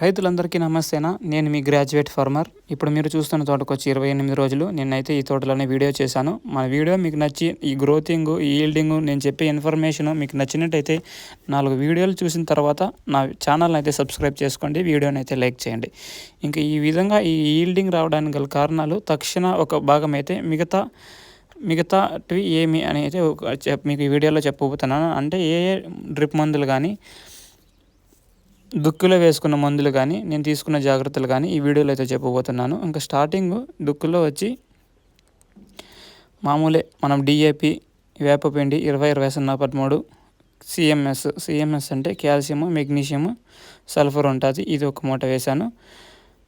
రైతులందరికీ నమస్తేనా. నేను మీ గ్రాడ్యుయేట్ ఫార్మర్. ఇప్పుడు మీరు చూస్తున్న తోటకు వచ్చి ఇరవై ఎనిమిది రోజులు నేనైతే ఈ తోటలోనే వీడియో చేశాను. మన వీడియో మీకు నచ్చి ఈ గ్రోతింగ్ ఈ ఈల్డింగ్ నేను చెప్పే ఇన్ఫర్మేషన్ మీకు నచ్చినట్టయితే నాలుగు వీడియోలు చూసిన తర్వాత నా ఛానల్ని అయితే సబ్స్క్రైబ్ చేసుకోండి వీడియోని అయితే లైక్ చేయండి. ఇంకా ఈ విధంగా ఈ ఈల్డింగ్ రావడానికి గల కారణాలు తక్షణ ఒక భాగం అయితే మిగతా మిగతావి ఏమి అని అయితే మీకు ఈ వీడియోలో చెప్పబోతున్నాను. అంటే ఏ ఏ డ్రిప్ మందులు కానీ దుక్కులో వేసుకున్న మందులు కానీ నేను తీసుకున్న జాగ్రత్తలు కానీ ఈ వీడియోలో అయితే చెప్పబోతున్నాను. ఇంకా స్టార్టింగ్ దుక్కులో వచ్చి మామూలే మనం డిఏపి వేపపిండి ఇరవై ఇరవై సున్నా పదమూడు సిఎంఎస్ సిఎంఎస్ అంటే కాల్షియము మెగ్నీషియము సల్ఫర్ ఉంటుంది. ఇది ఒక మూట వేశాను.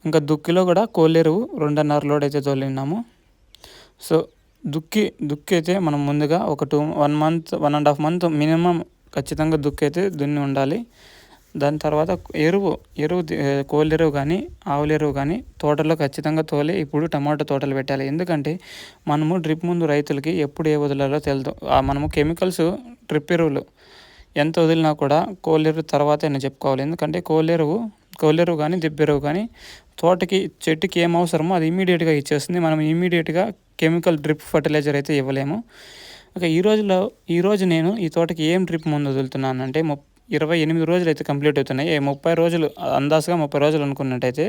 ఇంకా దుక్కిలో కూడా కోళ్ళెరువు రెండున్నర లోడ్ అయితే తోలినాము. సో దుక్కి దుక్కి అయితే మనం ముందుగా ఒక two one month one and half month minimum ఖచ్చితంగా దుక్కి అయితే దున్ని ఉండాలి. దాని తర్వాత ఎరువు ఎరువు కోళ్ళెరువు కానీ ఆవుల ఎరువు కానీ తోటలో ఖచ్చితంగా తోలి ఇప్పుడు టమాటో తోటలు పెట్టాలి. ఎందుకంటే మనము డ్రిప్ ముందు రైతులకి ఎప్పుడు ఏ వదలాలో తెలుదు. మనము కెమికల్స్ డ్రిప్ ఎరువులు ఎంత వదిలినా కూడా కోళ్ళెరువు తర్వాత నేను చెప్పుకోవాలి. ఎందుకంటే కోళ్ళెరువు కోళ్ళెరువు కానీ దిబ్బెరువు కానీ తోటకి చెట్టుకి ఏం అవసరమో అది ఇమీడియట్గా ఇచ్చేస్తుంది. మనం ఇమీడియట్గా కెమికల్ డ్రిప్ ఫర్టిలైజర్ అయితే ఇవ్వలేము. ఇక ఈ రోజులో ఈరోజు నేను ఈ తోటకి ఏం డ్రిప్ ముందు వదులుతున్నానంటే ముప్పై ఇరవై ఎనిమిది రోజులు అయితే కంప్లీట్ అవుతున్నాయి. ముప్పై రోజులు అందాజుగా ముప్పై రోజులు అనుకున్నట్టయితే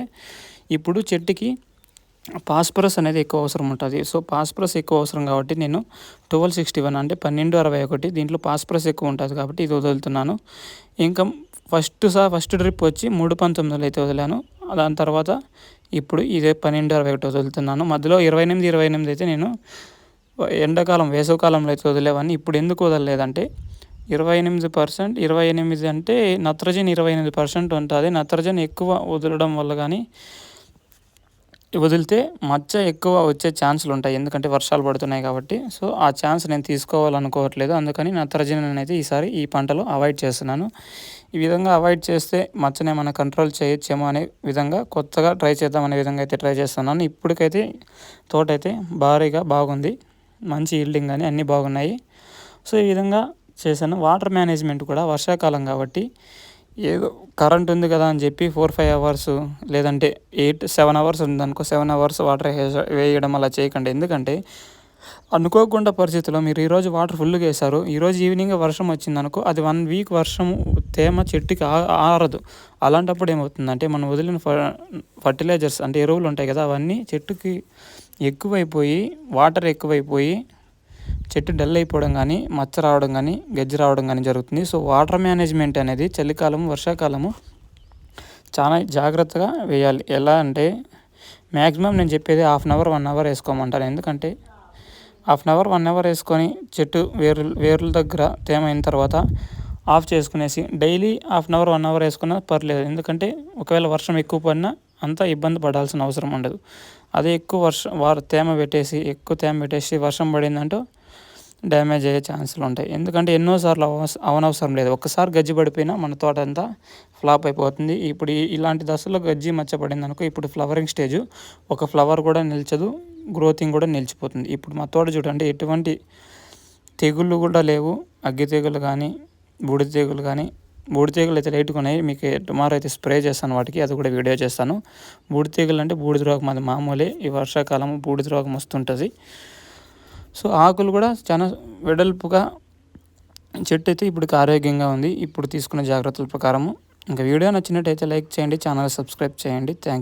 ఇప్పుడు చెట్టుకి పాస్పరస్ అనేది ఎక్కువ అవసరం ఉంటుంది. సో పాస్పరస్ ఎక్కువ అవసరం కాబట్టి నేను ట్వెల్వ్ సిక్స్టీ వన్ అంటే పన్నెండు అరవై ఒకటి దీంట్లో పాస్పరస్ ఎక్కువ ఉంటుంది కాబట్టి ఇది వదులుతున్నాను. ఇంకా ఫస్ట్ సా ఫస్ట్ ట్రిప్ వచ్చి మూడు పంతొమ్మిదిలో అయితే వదిలాను. దాని తర్వాత ఇప్పుడు ఇదే పన్నెండు అరవై ఒకటి వదులుతున్నాను. మధ్యలో ఇరవై ఎనిమిది ఇరవై ఎనిమిది అయితే నేను ఎండాకాలం వేసవకాలంలో అయితే వదిలేవాన్ని. ఇప్పుడు ఎందుకు వదలలేదంటే ఇరవై ఎనిమిది పర్సెంట్ ఇరవై ఎనిమిది అంటే నత్రజని ఇరవై ఎనిమిది పర్సెంట్ ఉంటుంది. నత్రజని ఎక్కువ వదలడం వల్ల కానీ వదిలితే మచ్చ ఎక్కువ వచ్చే ఛాన్సులు ఉంటాయి. ఎందుకంటే వర్షాలు పడుతున్నాయి కాబట్టి. సో ఆ ఛాన్స్ నేను తీసుకోవాలనుకోవట్లేదు. అందుకని నత్రజని అయితే ఈసారి ఈ పంటలో అవాయిడ్ చేస్తున్నాను. ఈ విధంగా అవాయిడ్ చేస్తే మచ్చని ఏమైనా కంట్రోల్ చేయొచ్చేమో అనే విధంగా కొత్తగా ట్రై చేద్దాం అనే విధంగా అయితే ట్రై చేస్తున్నాను. ఇప్పటికైతే తోట అయితే భారీగా బాగుంది. మంచి ఈల్డింగ్ కానీ అన్నీ బాగున్నాయి. సో ఈ విధంగా చేశాను. వాటర్ మేనేజ్మెంట్ కూడా వర్షాకాలం కాబట్టి ఏదో కరెంట్ ఉంది కదా అని చెప్పి ఫోర్ ఫైవ్ అవర్స్ లేదంటే ఎయిట్ సెవెన్ అవర్స్ ఉందనుకో సెవెన్ అవర్స్ వాటర్ వేయడం అలా చేయకండి. ఎందుకంటే అనుకోకుండా పరిస్థితుల్లో మీరు ఈరోజు వాటర్ ఫుల్గా వేశారు ఈరోజు ఈవినింగ్ వర్షం వచ్చిందనుకో అది వన్ వీక్ వర్షం తేమ చెట్టుకి ఆరదు. అలాంటప్పుడు ఏమవుతుందంటే మనం వదిలిన ఫర్టిలైజర్స్ అంటే ఎరువులు ఉంటాయి కదా అవన్నీ చెట్టుకి ఎక్కువైపోయి వాటర్ ఎక్కువైపోయి చెట్టు డల్ అయిపోవడం కానీ మచ్చ రావడం కానీ గజ్జి రావడం కానీ జరుగుతుంది. సో వాటర్ మేనేజ్మెంట్ అనేది చలికాలం వర్షాకాలము చాలా జాగ్రత్తగా వేయాలి. ఎలా అంటే మ్యాక్సిమం నేను చెప్పేది half an hour one hour వేసుకోమంటాను. ఎందుకంటే half an hour one hour వేసుకొని చెట్టు వేరు వేర్ల దగ్గర తేమ అయిన తర్వాత ఆఫ్ చేసుకునేసి daily half an hour one hour వేసుకున్నా పర్లేదు. ఎందుకంటే ఒకవేళ వర్షం ఎక్కువ పడినా అంత ఇబ్బంది పడాల్సిన అవసరం ఉండదు. అదే ఎక్కువ వర్షం వారు తేమ పెట్టేసి ఎక్కువ తేమ పెట్టేసి వర్షం పడిందంటూ డ్యామేజ్ అయ్యే ఛాన్సులు ఉంటాయి. ఎందుకంటే ఎన్నోసార్లు అవనవసరం లేదు. ఒక్కసారి గజ్జి పడిపోయినా మన తోట అంతా ఫ్లాప్ అయిపోతుంది. ఇప్పుడు ఇలాంటి దశలో గజ్జి మచ్చపడింది అనుకో ఇప్పుడు ఫ్లవరింగ్ స్టేజ్. ఒక ఫ్లవర్ కూడా నిల్చదు గ్రోతింగ్ కూడా నిలిచిపోతుంది. ఇప్పుడు మా తోట చూడండి ఎటువంటి తెగుళ్ళు కూడా లేవు. అగ్గి తెగులు కానీ బూడి తెగులు కానీ బూడి తీగలు అయితే లైట్గా ఉన్నాయి. మీకు టుమారో అయితే స్ప్రే చేస్తాను వాటికి అది కూడా వీడియో చేస్తాను. బూడి తీగలు అంటే బూడిద రోగం అది మామూలే. ఈ వర్షాకాలం బూడిద రోగం వస్తుంటుంది. సో ఆకులు కూడా చాలా వెడల్పుగా చెట్టు అయితే ఇప్పుడు ఆరోగ్యంగా ఉంది. ఇప్పుడు తీసుకున్న జాగ్రత్తల ప్రకారము. ఇంకా వీడియో నచ్చినట్టయితే లైక్ చేయండి ఛానల్ సబ్స్క్రైబ్ చేయండి. థ్యాంక్